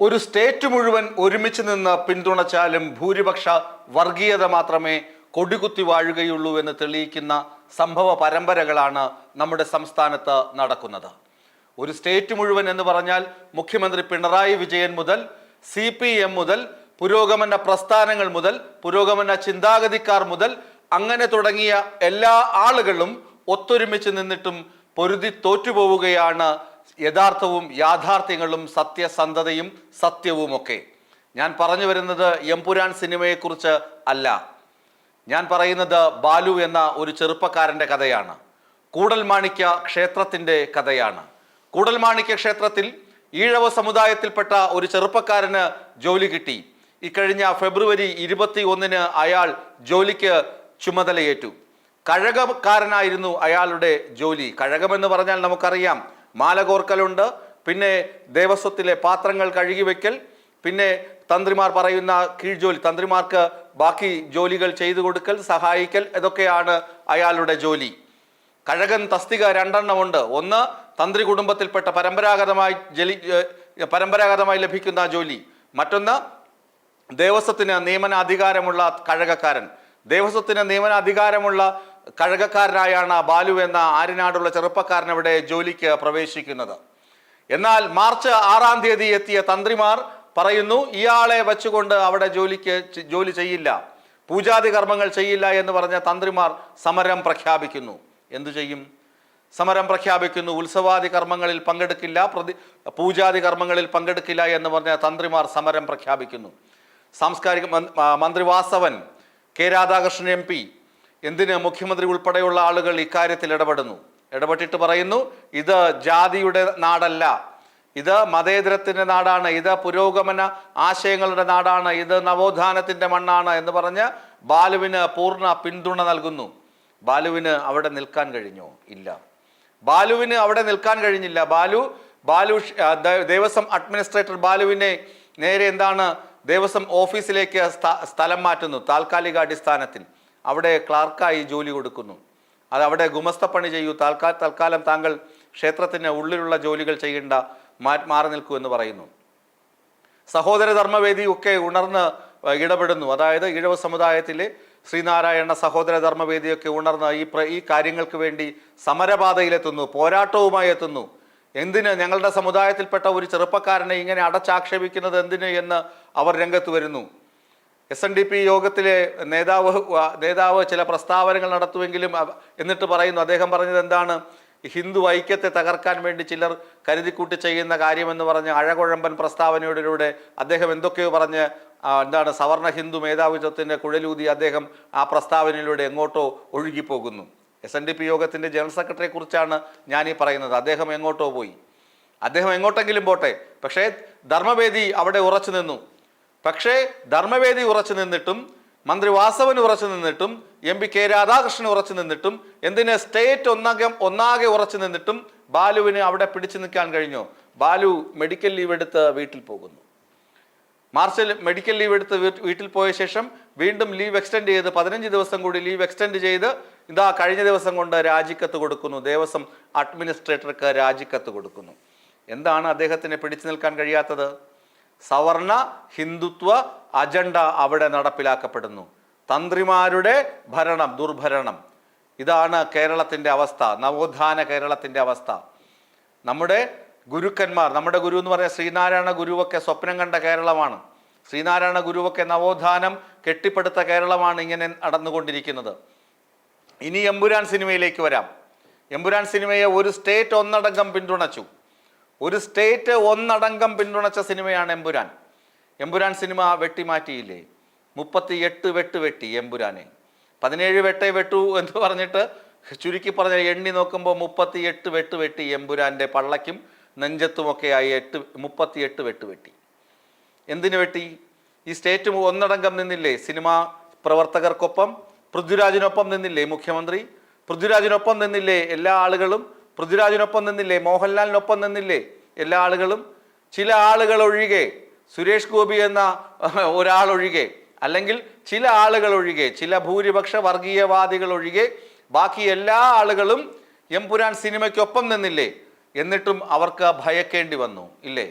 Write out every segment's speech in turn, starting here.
ഒരു സ്റ്റേറ്റ് മുഴുവൻ ഒരുമിച്ച് നിന്ന് പിന്തുണച്ചാലും ഭൂരിപക്ഷ വർഗീയത മാത്രമേ കൊടികുത്തി വാഴുകയുള്ളൂ എന്ന് തെളിയിക്കുന്ന സംഭവ പരമ്പരകളാണ് നമ്മുടെ സംസ്ഥാനത്ത് നടക്കുന്നത്. ഒരു സ്റ്റേറ്റ് മുഴുവൻ എന്ന് പറഞ്ഞാൽ മുഖ്യമന്ത്രി പിണറായി വിജയൻ മുതൽ സി പി എം മുതൽ പുരോഗമന പ്രസ്ഥാനങ്ങൾ മുതൽ പുരോഗമന ചിന്താഗതിക്കാർ മുതൽ അങ്ങനെ തുടങ്ങിയ എല്ലാ ആളുകളും ഒത്തൊരുമിച്ച് നിന്നിട്ടും പൊരുതി തോറ്റുപോവുകയാണ് യഥാർത്ഥവും യാഥാർത്ഥ്യങ്ങളും സത്യസന്ധതയും സത്യവുമൊക്കെ. ഞാൻ പറഞ്ഞു വരുന്നത് എംപുരാൻ സിനിമയെക്കുറിച്ച് അല്ല. ഞാൻ പറയുന്നത് ബാലു എന്ന ഒരു ചെറുപ്പക്കാരന്റെ കഥയാണ്. കൂടൽമാണിക്യ ക്ഷേത്രത്തിന്റെ കഥയാണ്. കൂടൽമാണിക്യ ക്ഷേത്രത്തിൽ ഈഴവ സമുദായത്തിൽപ്പെട്ട ഒരു ചെറുപ്പക്കാരന് ജോലി കിട്ടി. ഇക്കഴിഞ്ഞ ഫെബ്രുവരി ഇരുപത്തി ഒന്നിന് അയാൾ ജോലിക്ക് ചുമതലയേറ്റു. കഴകക്കാരനായിരുന്നു അയാളുടെ ജോലി. കഴകമെന്ന് പറഞ്ഞാൽ നമുക്കറിയാം. മാല കോർക്കലുണ്ട് പിന്നെ ദേവസ്വത്തിലെ പാത്രങ്ങൾ കഴുകി വെക്കൽ പിന്നെ തന്ത്രിമാർ പറയുന്ന കീഴ്ജോലി തന്ത്രിമാർക്ക് ബാക്കി ജോലികൾ ചെയ്തു കൊടുക്കൽ സഹായിക്കൽ ഇതൊക്കെയാണ് അയാളുടെ ജോലി. കഴകൻ തസ്തിക രണ്ടെണ്ണമുണ്ട് ഒന്ന് തന്ത്രി കുടുംബത്തിൽപ്പെട്ട പരമ്പരാഗതമായി ജലി പരമ്പരാഗതമായി ലഭിക്കുന്ന ജോലി. മറ്റൊന്ന് ദേവസ്വത്തിന് നിയമനാധികാരമുള്ള കഴകക്കാരൻ. ദേവസ്വത്തിന് നിയമനാധികാരമുള്ള കഴകക്കാരനായാണ് ബാലു എന്ന ആര്യനാടുള്ള ചെറുപ്പക്കാരനവിടെ ജോലിക്ക് പ്രവേശിക്കുന്നത്. എന്നാൽ മാർച്ച് ആറാം തീയതി എത്തിയ തന്ത്രിമാർ പറയുന്നു ഇയാളെ വെച്ചുകൊണ്ട് അവിടെ ജോലിക്ക് ജോലി ചെയ്യില്ല. പൂജാതി കർമ്മങ്ങൾ ചെയ്യില്ല എന്ന് പറഞ്ഞ തന്ത്രിമാർ സമരം പ്രഖ്യാപിക്കുന്നു. എന്തു ചെയ്യും? സമരം പ്രഖ്യാപിക്കുന്നു. ഉത്സവാദി കർമ്മങ്ങളിൽ പങ്കെടുക്കില്ല പ്രതി പൂജാതി കർമ്മങ്ങളിൽ പങ്കെടുക്കില്ല എന്ന് പറഞ്ഞ തന്ത്രിമാർ സമരം പ്രഖ്യാപിക്കുന്നു. സാംസ്കാരിക മന്ത്രി Vasavan K Radhakrishnan M P. എന്തിന് മുഖ്യമന്ത്രി ഉൾപ്പെടെയുള്ള ആളുകൾ ഇക്കാര്യത്തിൽ ഇടപെടുന്നു? ഇടപെട്ടിട്ട് പറയുന്നു ഇത് ജാതിയുടെ നാടല്ല. ഇത് മതേതരത്തിന്റെ നാടാണ്. ഇത് പുരോഗമന ആശയങ്ങളുടെ നാടാണ്. ഇത് നവോത്ഥാനത്തിന്റെ മണ്ണാണ് എന്ന് പറഞ്ഞ് ബാലുവിന് പൂർണ പിന്തുണ നൽകുന്നു. ബാലുവിന് അവിടെ നിൽക്കാൻ കഴിഞ്ഞോ? ഇല്ല. ബാലുവിന് അവിടെ നിൽക്കാൻ കഴിഞ്ഞില്ല. ബാലു ബാലു ദേവസ്വം അഡ്മിനിസ്ട്രേറ്റർ ബാലുവിനെ നേരെ എന്താണ് ദേവസ്വം ഓഫീസിലേക്ക് സ്ഥ- സ്ഥലം മാറ്റുന്നു താൽക്കാലിക അടിസ്ഥാനത്തിൽ അവിടെ ക്ലാർക്കായി ജോലി കൊടുക്കുന്നു. അത് അവിടെ ഗുമസ്തപ്പണി ചെയ്യൂ. താൽക്കാ തൽക്കാലം താങ്കൾ ക്ഷേത്രത്തിന് ഉള്ളിലുള്ള ജോലികൾ ചെയ്യേണ്ട മാറി നിൽക്കൂ എന്ന് പറയുന്നു. സഹോദര ധർമ്മവേദി ഒക്കെ ഉണർന്ന് ഇടപെടുന്നു. അതായത് ഈഴവ സമുദായത്തിലെ ശ്രീനാരായണ സഹോദര ധർമ്മവേദിയൊക്കെ ഉണർന്ന് ഈ ഈ കാര്യങ്ങൾക്ക് വേണ്ടി സമരപാതയിലെത്തുന്നു പോരാട്ടവുമായി എത്തുന്നു എന്തിന് ഞങ്ങളുടെ സമുദായത്തിൽപ്പെട്ട ഒരു ചെറുപ്പക്കാരനെ ഇങ്ങനെ അടച്ചാക്ഷേപിക്കുന്നത് എന്തിന് എന്ന് അവർ രംഗത്ത് വരുന്നു. എസ് എൻ ഡി പി യോഗത്തിലെ നേതാവ് നേതാവ് ചില പ്രസ്താവനകൾ നടത്തുമെങ്കിലും എന്നിട്ട് പറയുന്നു അദ്ദേഹം പറഞ്ഞത് എന്താണ്? ഹിന്ദു ഐക്യത്തെ തകർക്കാൻ വേണ്ടി ചിലർ കരുതിക്കൂട്ടി ചെയ്യുന്ന കാര്യമെന്ന് പറഞ്ഞ് അഴകുഴമ്പൻ പ്രസ്താവനയോടിലൂടെ അദ്ദേഹം എന്തൊക്കെയോ പറഞ്ഞ് എന്താണ് സവർണ ഹിന്ദു മേധാവിത്വത്തിന്റെ കുഴലൂതി അദ്ദേഹം ആ പ്രസ്താവനയിലൂടെ എങ്ങോട്ടോ ഒഴുകിപ്പോകുന്നു. എസ് എൻ ഡി പി യോഗത്തിന്റെ ജനറൽ സെക്രട്ടറിയെ കുറിച്ചാണ് ഞാൻ ഈ പറയുന്നത്. അദ്ദേഹം എങ്ങോട്ടോ പോയി. അദ്ദേഹം എങ്ങോട്ടെങ്കിലും പോട്ടെ. പക്ഷേ ധർമ്മവേദി അവിടെ ഉറച്ചു നിന്നു. പക്ഷേ ധർമ്മവേദി ഉറച്ചു നിന്നിട്ടും മന്ത്രി വാസവൻ ഉറച്ചു നിന്നിട്ടും എം പി കെ രാധാകൃഷ്ണൻ ഉറച്ചു നിന്നിട്ടും എന്തിന് സ്റ്റേറ്റ് ഒന്നാകെ ഒന്നാകെ ഉറച്ചു നിന്നിട്ടും ബാലുവിന് അവിടെ പിടിച്ചു നിൽക്കാൻ കഴിഞ്ഞു. ബാലു മെഡിക്കൽ ലീവ് എടുത്ത് വീട്ടിൽ പോകുന്നു. മാർച്ചിൽ മെഡിക്കൽ ലീവ് എടുത്ത് വീട്ടിൽ പോയ ശേഷം വീണ്ടും ലീവ് എക്സ്റ്റെൻഡ് ചെയ്ത് പതിനഞ്ച് ദിവസം കൂടി ലീവ് എക്സ്റ്റെൻഡ് ചെയ്ത് ഇതാ കഴിഞ്ഞ ദിവസം കൊണ്ട് രാജിക്കത്ത് കൊടുക്കുന്നു. ദേവസ്വം അഡ്മിനിസ്ട്രേറ്റർക്ക് രാജിക്കത്ത് കൊടുക്കുന്നു. എന്താണ് അദ്ദേഹത്തിന് പിടിച്ചു നിൽക്കാൻ കഴിയാത്തത്? സവർണ ഹിന്ദുത്വ അജണ്ട അവിടെ നടപ്പിലാക്കപ്പെടുന്നു. തന്ത്രിമാരുടെ ഭരണം ദുർഭരണം. ഇതാണ് കേരളത്തിന്റെ അവസ്ഥ. നവോത്ഥാന കേരളത്തിന്റെ അവസ്ഥ. നമ്മുടെ ഗുരുക്കന്മാർ നമ്മുടെ ഗുരു എന്ന് പറയുന്നത് ശ്രീനാരായണ ഗുരുവൊക്കെ സ്വപ്നം കണ്ട കേരളമാണ്. ശ്രീനാരായണ ഗുരുവൊക്കെ നവോത്ഥാനം കെട്ടിപ്പടുത്ത കേരളമാണ് ഇങ്ങനെ നടന്നുകൊണ്ടിരിക്കുന്നത്. ഇനി എമ്പുരാൻ സിനിമയിലേക്ക് വരാം. എമ്പുരാൻ സിനിമയെ ഒരു സ്റ്റേറ്റ് ഒന്നടങ്കം പിന്തുണച്ചു. ഒരു സ്റ്റേറ്റ് ഒന്നടങ്കം പിന്തുണച്ച സിനിമയാണ് എമ്പുരാൻ. എമ്പുരാൻ സിനിമ വെട്ടിമാറ്റിയില്ലേ? മുപ്പത്തി എട്ട് വെട്ട് വെട്ടി എമ്പുരാനെ. പതിനേഴ് വെട്ടേ വെട്ടു എന്ന് പറഞ്ഞിട്ട് ചുരുക്കി പറഞ്ഞ എണ്ണി നോക്കുമ്പോൾ മുപ്പത്തി എട്ട് വെട്ട് വെട്ടി എമ്പുരാന്റെ പള്ളയ്ക്കും നെഞ്ചത്തുമൊക്കെയായി എട്ട് മുപ്പത്തി എട്ട് വെട്ട് വെട്ടി. എന്തിനു വെട്ടി? ഈ സ്റ്റേറ്റ് ഒന്നടങ്കം നിന്നില്ലേ സിനിമാ പ്രവർത്തകർക്കൊപ്പം? പൃഥ്വിരാജിനൊപ്പം നിന്നില്ലേ മുഖ്യമന്ത്രി? പൃഥ്വിരാജിനൊപ്പം നിന്നില്ലേ എല്ലാ ആളുകളും? പൃഥ്വിരാജിനൊപ്പം നിന്നില്ലേ മോഹൻലാലിനൊപ്പം നിന്നില്ലേ എല്ലാ ആളുകളും? ചില ആളുകൾ ഒഴികെ സുരേഷ് ഗോപി എന്ന ഒരാൾ ഒഴികെ അല്ലെങ്കിൽ ചില ആളുകൾ ഒഴികെ ചില ഭൂരിപക്ഷ വർഗീയവാദികൾ ഒഴികെ ബാക്കി എല്ലാ ആളുകളും എംപുരാൻ സിനിമയ്ക്കൊപ്പം നിന്നില്ലേ എന്നിട്ടും അവർക്ക് ഭയക്കേണ്ടി വന്നു ഇല്ലേ?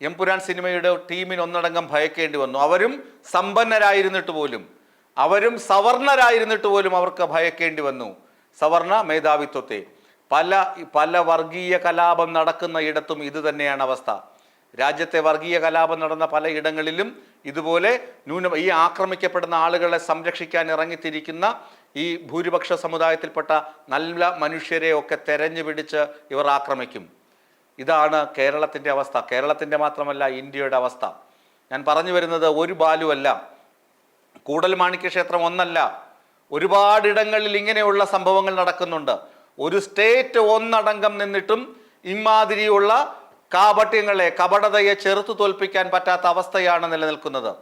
എംപുരാൻ സിനിമയുടെ ടീമിന് ഒന്നടങ്കം ഭയക്കേണ്ടി വന്നു. അവരും സമ്പന്നരായിരുന്നിട്ട് പോലും അവരും സവർണരായിരുന്നിട്ട് പോലും അവർക്ക് ഭയക്കേണ്ടി വന്നു. സവർണ മേധാവിത്വത്തെ. പല പല വർഗീയ കലാപം നടക്കുന്ന ഇടത്തും ഇത് തന്നെയാണ് അവസ്ഥ. രാജ്യത്തെ വർഗീയ കലാപം നടന്ന പല ഇടങ്ങളിലും ഇതുപോലെ ന്യൂന ഈ ആക്രമിക്കപ്പെടുന്ന ആളുകളെ സംരക്ഷിക്കാൻ ഇറങ്ങിത്തിരിക്കുന്ന ഈ ഭൂരിപക്ഷ സമുദായത്തിൽപ്പെട്ട നല്ല മനുഷ്യരെ ഒക്കെ തെരഞ്ഞു പിടിച്ച് ഇവർ ആക്രമിക്കും. ഇതാണ് കേരളത്തിന്റെ അവസ്ഥ. കേരളത്തിന്റെ മാത്രമല്ല ഇന്ത്യയുടെ അവസ്ഥ. ഞാൻ പറഞ്ഞു വരുന്നത് ഒരു ബാലുവല്ല. കൂടൽ മാണിക്യ ക്ഷേത്രം ഒന്നല്ല ഒരുപാടിടങ്ങളിൽ ഇങ്ങനെയുള്ള സംഭവങ്ങൾ നടക്കുന്നുണ്ട്. ഒരു സ്റ്റേറ്റ് ഒന്നടങ്കം നിന്നിട്ടും ഇമാതിരിയുള്ള കാപട്യങ്ങളെ കപടതയെ ചെറുത്തു തോൽപ്പിക്കാൻ പറ്റാത്ത അവസ്ഥയാണ് നിലനിൽക്കുന്നത്.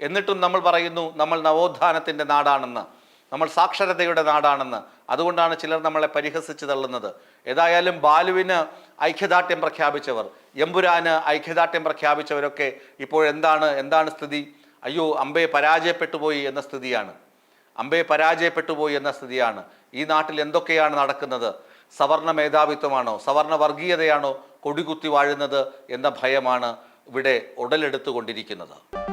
എന്നിട്ടും നമ്മൾ പറയുന്നു നമ്മൾ നവോത്ഥാനത്തിന്റെ നാടാണെന്ന് നമ്മൾ സാക്ഷരതയുടെ നാടാണെന്ന്. അതുകൊണ്ടാണ് ചിലർ നമ്മളെ പരിഹസിച്ച് തള്ളുന്നത്. ഏതായാലും ബാലുവിന് ഐക്യദാർഢ്യം പ്രഖ്യാപിച്ചവർ എമ്പുരാന് ഐക്യദാർഢ്യം പ്രഖ്യാപിച്ചവരൊക്കെ ഇപ്പോൾ എന്താണ് എന്താണ് സ്ഥിതി? അയ്യോ അമ്പയെ പരാജയപ്പെട്ടു പോയി എന്ന സ്ഥിതിയാണ്. അമ്പയെ പരാജയപ്പെട്ടു പോയി എന്ന സ്ഥിതിയാണ്. ഈ നാട്ടിൽ എന്തൊക്കെയാണ് നടക്കുന്നത്? സവർണ മേധാവിത്വമാണോ? സവർണ വർഗീയതയാണോ? കൊടികുത്തി വാഴുന്നത് എന്ന ഭയമാണ് ഇവിടെ ഉടലെടുത്തുകൊണ്ടിരിക്കുന്നത്.